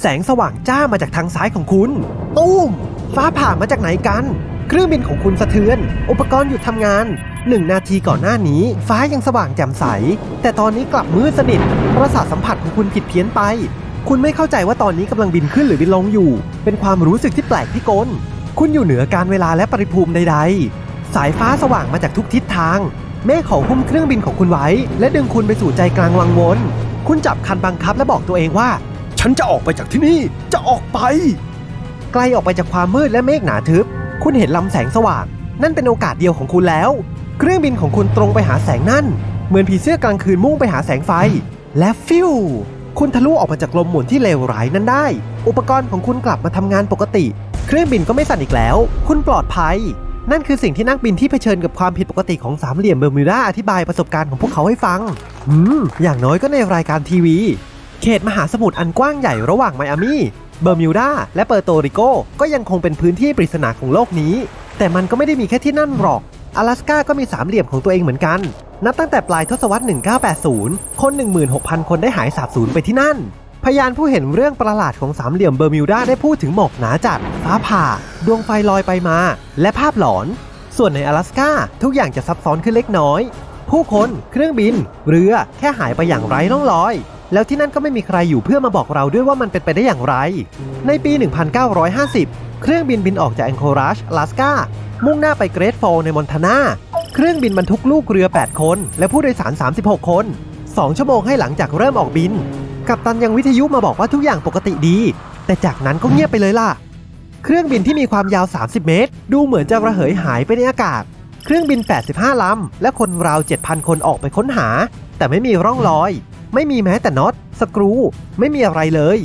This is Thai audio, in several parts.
แสงสว่างจ้ามาจากทางซ้ายของคุณ ตุ้ม ฟ้าผ่ามาจากไหนกัน เครื่องบินของคุณสะเทือน อุปกรณ์หยุดทำงานหนึ่งนาทีก่อนหน้านี้ ฟ้ายังสว่างแจ่มใส แต่ตอนนี้กลับมืดสนิทประสาทสัมผัสของคุณผิดเพี้ยนไป คุณไม่เข้าใจว่าตอนนี้กำลังบินขึ้นหรือบินลงอยู่ เป็นความรู้สึกที่แปลกพิกล คุณอยู่เหนือการเวลาและปริภูมิใด ๆ สายฟ้าสว่างมาจากทุกทิศทางเมฆของหุ้มเครื่องบินของคุณไว้ และดึงคุณไปสู่ใจกลางวังวน คุณจับคันบังคับและบอกตัวเองว่า ฉันจะออกไปจากที่นี่ จะออกไป ไกลออกไปจากความมืดและเมฆหนาทึบ คุณเห็นลำแสงสว่าง นั่นเป็นโอกาสเดียวของคุณแล้ว เครื่องบินของคุณตรงไปหาแสงนั่น เหมือนผีเสื้อกลางคืนมุ่งไปหาแสงไฟ และฟิวคุณทะลุออกมาจากลมหมุนที่เลวร้ายนั้นได้ อุปกรณ์ของคุณกลับมาทำงานปกติ เครื่องบินก็ไม่สั่นอีกแล้ว คุณปลอดภัย นั่นคือสิ่งที่นักบินที่เผชิญกับความผิดปกติของสามเหลี่ยมเบอร์มิวดาอธิบายประสบการณ์ของพวกเขาให้ฟัง อืม อย่างน้อยก็ในรายการทีวี เขตมหาสมุทรอันกว้างใหญ่ระหว่างไมอามีเบอร์มิวดาและเปอร์โตริโกก็ยังคงเป็นพื้นที่ปริศนาของโลกนี้ แต่มันก็ไม่ได้มีแค่ที่นั่นหรอก阿拉สกาก็มีสามเหลี่ยมของตัวเองเหมือนกัน นับตั้งแต่ปลายทศวรรษ 1980 คน 16,000 คนได้หายสาบสูญไปที่นั่น พยานผู้เห็นเรื่องประหลาดของสามเหลี่ยมเบอร์มิวดาได้พูดถึงหมอกหนาจัด ฟ้าผ่า ดวงไฟลอยไปมา และภาพหลอน ส่วนใน阿拉สกาทุกอย่างจะซับซ้อนขึ้นเล็กน้อย ผู้คน เครื่องบิน เรือ แค่หายไปอย่างไร้ร่องรอย แล้วที่นั่นก็ไม่มีใครอยู่เพื่อมาบอกเราด้วยว่ามันเป็นไปได้อย่างไร ในปี 1950 เครื่องบินบินออกจากแองโคราชลาสกามุ่งหน้าไปเกรทฟอลในมอนทานาเครื่องบินบรรทุกลูกเรือ 8 คน และผู้โดยสาร 36 คน 2 ชั่วโมงให้หลังจากเริ่มออกบิน กัปตันยังวิทยุมาบอกว่าทุกอย่างปกติดี แต่จากนั้นก็เงียบไปเลยล่ะ เครื่องบินที่มีความยาว 30 เมตร ดูเหมือนจะระเหยหายไปในอากาศ เครื่องบิน 85 ลำ และคนราว 7,000 คนออกไปค้นหา แต่ไม่มีร่องรอย ไม่มีแม้แต่น็อตสกรู ไม่มีอะไรเลย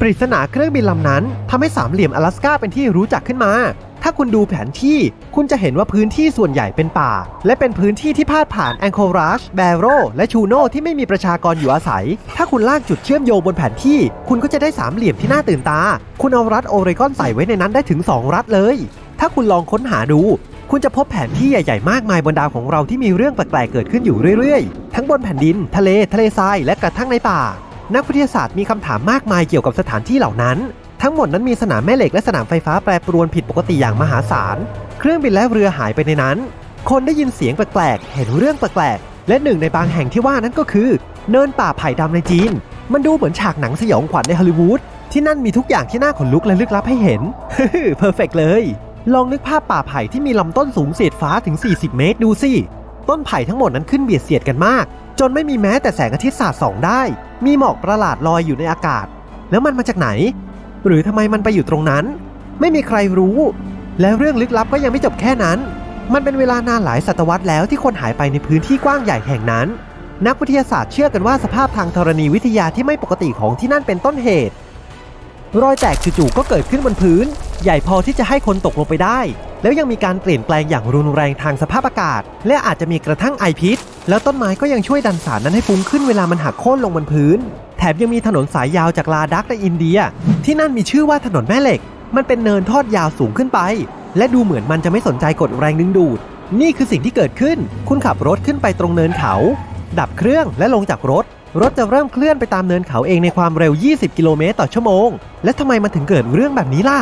ปริศนาเครื่องบินลำนั้นทำให้สามเหลี่ยมอลาสกาเป็นที่รู้จักขึ้นมา ถ้าคุณดูแผนที่คุณจะเห็นว่าพื้นที่ส่วนใหญ่เป็นป่า และเป็นพื้นที่ที่พาดผ่านแองโคราชแบโรและชูโนที่ไม่มีประชากรอยู่อาศัย ถ้าคุณลากจุดเชื่อมโยงบนแผนที่ คุณก็จะได้สามเหลี่ยมที่น่าตื่นตา คุณเอารัฐโอเรกอนใส่ไว้ในนั้นได้ถึง 2 รัฐเลย ถ้าคุณลองค้นหาดู คุณจะพบแผนที่ใหญ่ๆ มากมายบนดาวของเราที่มีเรื่องแปลกๆ เกิดขึ้นอยู่เรื่อยๆ ทั้งบนแผ่นดิน ทะเล ทะเลทราย และกระทั่งในป่า นักวิทยาศาสตร์มีคำถามมากมายเกี่ยวกับสถานที่เหล่านั้น ทั้งหมดนั้นมีสนามแม่เหล็กและสนามไฟฟ้าแปรปรวนผิดปกติอย่างมหาศาล เครื่องบินและเรือหายไปในนั้น คนได้ยินเสียงแปลกๆ เห็นเรื่องแปลกๆ และหนึ่งในบางแห่งที่ว่านั้นก็คือ เนินป่าไผ่ดำในจีน มันดูเหมือนฉากหนังสยองขวัญในฮอลลีวูด ที่นั่นมีทุกอย่างที่น่าขนลุกและลึกลับให้เห็น เพอร์เฟกเลย ลองนึกภาพป่าไผ่ที่มีลำต้นสูงเสียดฟ้าถึง 40 เมตรดูสิ ต้นไผ่ทั้งหมดนั้นขึ้นเบียดเสียดกันมาก จนไม่มีแม้แต่แสงอาทิตย์สาดส่องได้ มีหมอกประหลาดลอยอยู่ในอากาศ แล้วมันมาจากไหน หรือทำไมมันไปอยู่ตรงนั้น ไม่มีใครรู้ และเรื่องลึกลับก็ยังไม่จบแค่นั้น มันเป็นเวลานานหลายศตวรรษแล้วที่คนหายไปในพื้นที่กว้างใหญ่แห่งนั้น นักวิทยาศาสตร์เชื่อกันว่าสภาพทางธรณีวิทยาที่ไม่ปกติของที่นั่นเป็นต้นเหตุ รอยแตกจู่ๆก็เกิดขึ้นบนพื้น ใหญ่พอที่จะให้คนตกลงไปได้ แล้วยังมีการเปลี่ยนแปลงอย่างรุนแรงทางสภาพอากาศ และอาจจะมีกระทั่งไอพิษ แล้วต้นไม้ก็ยังช่วยดันสารนั้นให้ฟุ้งขึ้นเวลามันหักโค่นลงบนพื้น แถมยังมีถนนสายยาวจากลาดักในอินเดีย ที่นั่นมีชื่อว่าถนนแม่เหล็ก มันเป็นเนินทอดยาวสูงขึ้นไป และดูเหมือนมันจะไม่สนใจกฎแรงดึงดูด นี่คือสิ่งที่เกิดขึ้น คุณขับรถขึ้นไปตรงเนินเขา ดับเครื่องและลงจากรถ รถจะเริ่มเคลื่อนไปตามเนินเขาเองในความเร็ว 20 กิโลเมตรต่อชั่วโมง และทำไมมันถึงเกิดเรื่องแบบนี้ล่ะ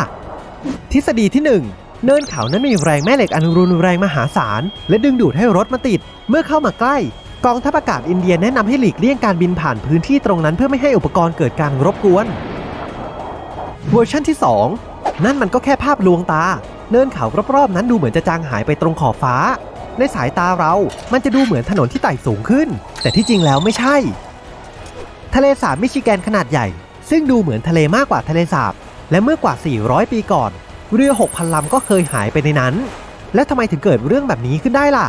ทฤษฎีที่ 1 เนินเขานั้นมีแรงแม่เหล็กอันรุนแรงมหาศาล และดึงดูดให้รถมาติด เมื่อเข้ามาใกล้ กองทัพอากาศอินเดียแนะนำให้หลีกเลี่ยงการบินผ่านพื้นที่ตรงนั้นเพื่อไม่ให้อุปกรณ์เกิดการรบกวน เวอร์ชันที่ 2 นั่นมันก็แค่ภาพลวงตา เนินเขารอบๆนั้นดูเหมือนจะจางหายไปตรงขอบฟ้า ในสายตาเรา มันจะดูเหมือนถนนที่ไต่สูงขึ้น แต่ที่จริงแล้วไม่ใช่ ทะเลสาบมิชิแกนขนาดใหญ่ ซึ่งดูเหมือนทะเลมากกว่าทะเลสาบ และเมื่อกว่า 400 ปีก่อน เรือ 6,000 ลำก็เคยหายไปในนั้น และทำไมถึงเกิดเรื่องแบบนี้ขึ้นได้ล่ะ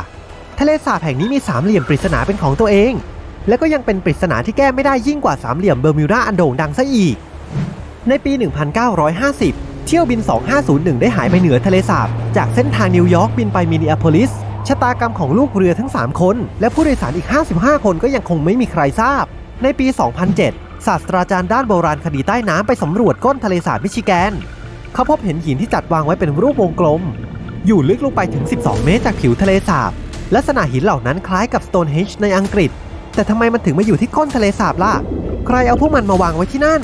ทะเลสาบแห่งนี้มีสามเหลี่ยมปริศนาเป็นของตัวเอง และก็ยังเป็นปริศนาที่แก้ไม่ได้ยิ่งกว่าสามเหลี่ยมเบอร์มิวดาอันโด่งดังซะอีก ในปี 1950 เที่ยวบิน 2501 ได้หายไปเหนือทะเลสาบ จากเส้นทางนิวยอร์กบินไปมินนิอโพลิสชะตากรรมของลูกเรือทั้ง 3 คน และผู้โดยสารอีก 55 คนก็ยังคงไม่มีใครทราบ ในปี 2007 ศาสตราจารย์ด้านโบราณคดีใต้น้ำไปสำรวจก้นทะเลสาบมิชิแกน เขาพบเห็นหินที่จัดวางไว้เป็นรูปวงกลม อยู่ลึกลงไปถึง 12 เมตรจากผิวทะเลสาบ ลักษณะหินเหล่านั้นคล้ายกับสโตนเฮนจ์ในอังกฤษ แต่ทำไมมันถึงมาอยู่ที่ก้นทะเลสาบล่ะ ใครเอาพวกมันมาวางไว้ที่นั่น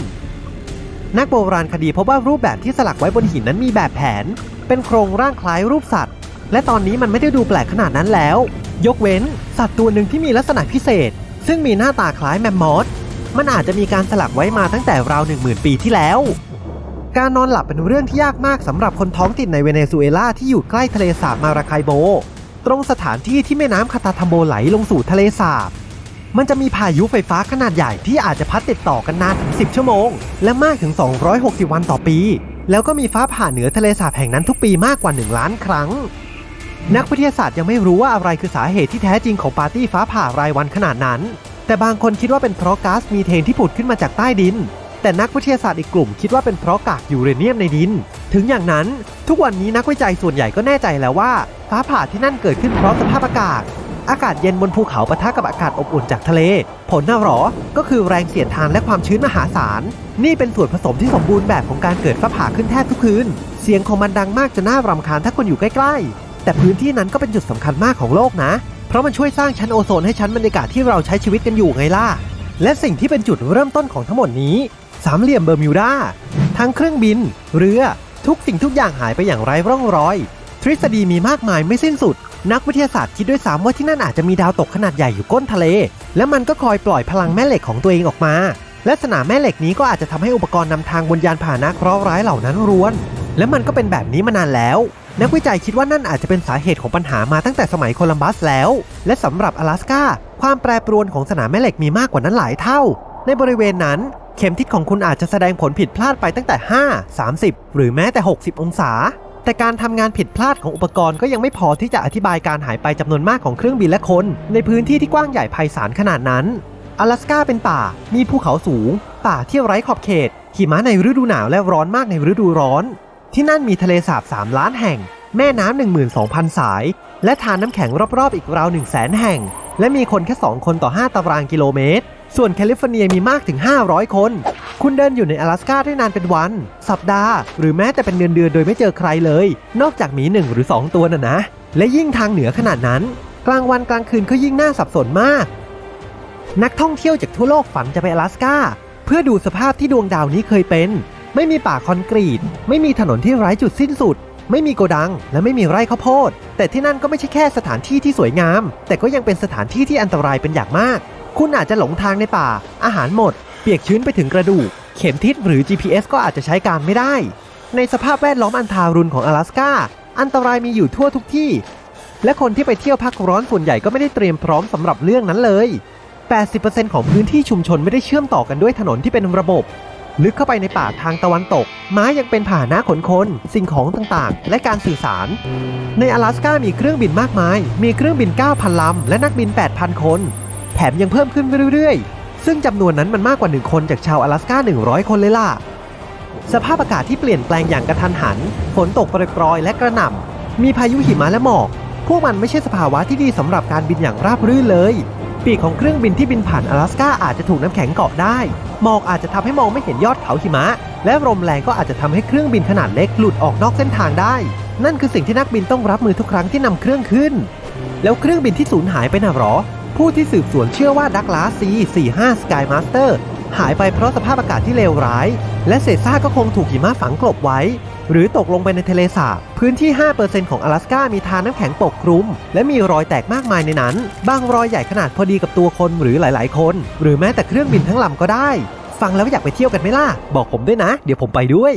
นักโบราณคดีพบว่ารูปแบบที่สลักไว้บนหินนั้นมีแบบแผน เป็นโครงร่างคล้ายรูปสัตว์ และตอนนี้มันไม่ได้ดูแปลกขนาดนั้นแล้ว ยกเว้นสัตว์ตัวหนึ่งที่มีลักษณะพิเศษ ซึ่งมีหน้าตาคล้ายแมมมอสมันอาจจะมีการสลักไว้มาตั้งแต่ราวหนึ่งหมื่นปีที่แล้ว การนอนหลับเป็นเรื่องที่ยากมากสำหรับคนท้องถิ่นในเวเนซุเอลาที่อยู่ใกล้ทะเลสาบมาราไคโบ ตรงสถานที่ที่แม่น้ำคาตาทัมโบไหลลงสู่ทะเลสาบ มันจะมีพายุไฟฟ้าขนาดใหญ่ที่อาจจะพัดติดต่อกันนานถึง 10 ชั่วโมง และมากถึง 260 วันต่อปี แล้วก็มีฟ้าผ่าเหนือทะเลสาบแห่งนั้นทุกปีมากกว่า 1 ล้านครั้ง นักวิทยาศาสตร์ยังไม่รู้ว่าอะไรคือสาเหตุที่แท้จริงของปาร์ตี้ฟ้าผ่ารายวันขนาดนั้น แต่บางคนคิดว่าเป็นเพราะก๊าซมีเทนที่ผุดขึ้นมาจากใต้ดิน แต่นักวิทยาศาสตร์อีกกลุ่มคิดว่าเป็นเพราะกากยูเรเนียมในดิน ถึงอย่างนั้นทุกวันนี้นักวิจัยส่วนใหญ่ก็แน่ใจแล้วว่า ฟ้าผ่าที่นั่นเกิดขึ้นเพราะสภาพอากาศ อากาศเย็นบนภูเขาปะทะกับอากาศอบอุ่นจากทะเล ผลน่ะหรอ ก็คือแรงเสียดทานและความชื้นมหาศาล นี่เป็นส่วนผสมที่สมบูรณ์แบบของการเกิดฟ้าผ่าขึ้นแทบทุกคืน เสียงของมันดังมากจนน่ารำคาญถ้าคนอยู่ใกล้ๆ แต่พื้นที่นั้นก็เป็นจุดสำคัญมากของโลกนะ เพราะมันช่วยสร้างชั้นโอโซนให้ชั้นบรรยากาศที่เราใช้ชีวิตกันอยู่ไงล่ะ และสิ่งที่เป็นจุดเริ่มต้นของทั้งหมดนี้ สามเหลี่ยมเบอร์มิวดา ทั้งเครื่องบิน เรือ ทุกสิ่งทุกอย่างหายไปอย่างไร้ร่องรอย ทฤษฎีมีมากมายไม่สิ้นสุด นักวิทยาศาสตร์คิดด้วยซ้ำว่าที่นั่นอาจจะมีดาวตกขนาดใหญ่อยู่ก้นทะเล และมันก็คอยปล่อยพลังแม่เหล็กของตัวเองออกมา และสนามแม่เหล็กนี้ก็อาจจะทำให้อุปกรณ์นำทางบนยานพาหนะเคราะห์ร้ายเหล่านั้นรวน และมันก็เป็นแบบนี้มานานแล้ว นักวิจัยคิดว่านั่นอาจจะเป็นสาเหตุของปัญหามาตั้งแต่สมัยโคลัมบัสแล้ว และสำหรับ阿拉สกาความแปรปรวนของสนามแม่เหล็กมีมากกว่านั้นหลายเท่า ในบริเวณนั้น เข็มทิศของคุณอาจจะแสดงผลผิดพลาดไปตั้งแต่ 5 30 หรือแม้แต่ 60 องศา แต่การทำงานผิดพลาดของอุปกรณ์ก็ยังไม่พอที่จะอธิบายการหายไปจำนวนมากของเครื่องบินและคน ในพื้นที่ที่กว้างใหญ่ไพศาลขนาดนั้น阿拉สกาเป็นป่า มีภูเขาสูง ป่าที่ไร้ขอบเขต หิมะในฤดูหนาวและร้อนมากในฤดูร้อน ที่นั่นมีทะเลสาบ 3 ล้านแห่ง แม่น้ำ12,000 สาย และทานน้ำแข็งรอบๆ อีกราว 1 0 0 0 0 0 แห่ง และมีคนแค่ 2 คนต่อ 5 ตารางกิโลเมตร ส่วนแคลิฟอร์เนียมีมากถึง 500 คน คุณเดินอยู่ใน阿拉สกาได้นานเป็นวัน สัปดาห์ หรือแม้แต่เป็นเดือนเดือนๆโดยไม่เจอใครเลย นอกจากหมีหนึ่งหรือ 2 ตัวน่ะนะ และยิ่งทางเหนือขนาดนั้น กลางวันกลางคืนก็ยิ่งน่าสับสนมาก นักท่องเที่ยวจากทั่วโลกฝันจะไป阿拉สกาเพื่อดูสภาพที่ดวงดาวนี้เคยเป็น ไม่มีป่าคอนกรีต ไม่มีถนนที่ไร้จุดสิ้นสุด ไม่มีโกดัง และไม่มีไร่ข้าวโพด แต่ที่นั่นก็ไม่ใช่แค่สถานที่ที่สวยงาม แต่ก็ยังเป็นสถานที่ที่อันตรายเป็นอย่างมาก คุณอาจจะหลงทางในป่า อาหารหมด เปียกชื้นไปถึงกระดูก เข็มทิศหรือ GPS ก็อาจจะใช้การไม่ได้ ในสภาพแวดล้อมอันทารุณของ阿拉สกาอันตรายมีอยู่ทั่วทุกที่ และคนที่ไปเที่ยวพักร้อนส่วนใหญ่ก็ไม่ได้เตรียมพร้อมสำหรับเรื่องนั้นเลย 80%ของพื้นที่ชุมชนไม่ได้เชื่อมต่อกันด้วยถนนที่เป็นระบบ ลึกเข้าไปในป่าทางตะวันตก ม้ายังเป็นพาหนะขนคน สิ่งของต่างๆ และการสื่อสาร ใน阿拉สกามีเครื่องบินมากมาย มีเครื่องบิน 9,000 ลำ และนักบิน 8,000 คน แถมยังเพิ่มขึ้นเรื่อยๆ ซึ่งจำนวนนั้นมันมากกว่า 1 คนจากชาว阿拉สกา 100 คนเลยล่ะ สภาพอากาศที่เปลี่ยนแปลงอย่างกระทันหัน ฝนตกโปรยๆและกระหน่ำ มีพายุหิมะและหมอก พวกมันไม่ใช่สภาวะที่ดีสำหรับการบินอย่างราบรื่นเลย ปีกของเครื่องบินที่บินผ่าน阿拉สกาอาจจะถูกน้ำแข็งเกาะได้หมอกอาจจะทำให้มองไม่เห็นยอดเขาหิมะ และลมแรงก็อาจจะทำให้เครื่องบินขนาดเล็กหลุดออกนอกเส้นทางได้ นั่นคือสิ่งที่นักบินต้องรับมือทุกครั้งที่นำเครื่องขึ้น แล้วเครื่องบินที่สูญหายไปน่ะหรอ ผู้ที่สืบสวนเชื่อว่าดักลาส C45 Skymaster หายไปเพราะสภาพอากาศที่เลวร้าย และเศษซากก็คงถูกหิมะฝังกลบไว้ หรือตกลงไปในทะเลสาบพื้นที่ 5%ของ阿拉สก้ามีทานน้ำแข็งปกคลุม และมีรอยแตกมากมายในนั้น บางรอยใหญ่ขนาดพอดีกับตัวคนหรือหลาย ๆ คน หรือแม้แต่เครื่องบินทั้งลำก็ได้ ฟังแล้วอยากไปเที่ยวกันไหมล่ะ บอกผมด้วยนะ เดี๋ยวผมไปด้วย